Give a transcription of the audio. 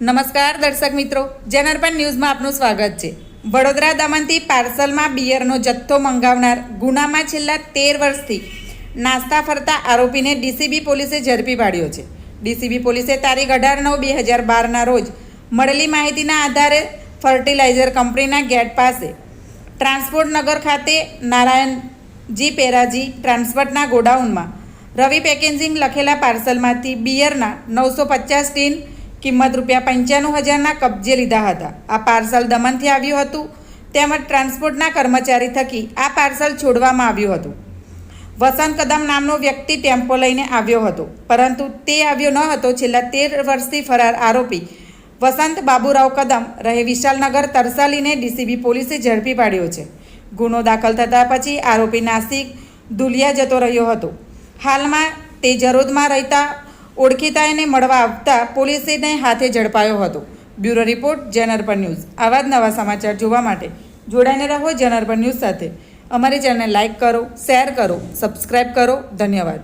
નમસ્કાર દર્શક મિત્રો, જનાર્પણ ન્યૂઝમાં આપનું સ્વાગત છે. વડોદરા દમણથી પાર્સલમાં બિયરનો જથ્થો મંગાવનાર ગુનામાં છેલ્લા તેર વર્ષથી નાસ્તા ફરતા આરોપીને ડીસીબી પોલીસે ઝડપી પાડ્યો છે. ડીસીબી પોલીસે તારીખ અઢાર નવ બે હજાર બારના રોજ મળેલી માહિતીના આધારે ફર્ટિલાઇઝર કંપનીના ગેટ પાસે ટ્રાન્સપોર્ટ નગર ખાતે નારાયણજી પેરાજી ટ્રાન્સપોર્ટના ગોડાઉનમાં રવિ પેકેજિંગ લખેલા પાર્સલમાંથી બિયરના નવસો પચાસ ટીન કિંમત રૂપિયા પંચાણું હજારના કબજે લીધા હતા. આ પાર્સલ દમણથી આવ્યું હતું. તેમજ ટ્રાન્સપોર્ટના કર્મચારી થકી આ પાર્સલ છોડવામાં આવ્યું હતું. વસંત કદમ નામનો વ્યક્તિ ટેમ્પો લઈને આવ્યો હતો. પરંતુ તે આવ્યો ન હતો. છેલ્લા તેર વર્ષથી ફરાર આરોપી વસંત બાબુરાવ કદમ રહે વિશાલનગર તરસાલીને ડીસીબી પોલીસે ઝડપી પાડ્યો છે. ગુનો દાખલ થતાં પછી આરોપી નાસિક દુલિયા જતો રહ્યો હતો. હાલમાં તે જરોદમાં રહેતા ઓળખીતાને મળવા આવતા પોલીસને હાથે ઝડપાયો હતો. બ્યુરો રિપોર્ટ જનરપર ન્યૂઝ. આવા જ નવા સમાચાર જોવા માટે જોડાઈને રહો જનરપર ન્યૂઝ સાથે. અમારી ચેનલને લાઇક કરો, શેર કરો સબસ્ક્રાઈબ કરો. ધન્યવાદ.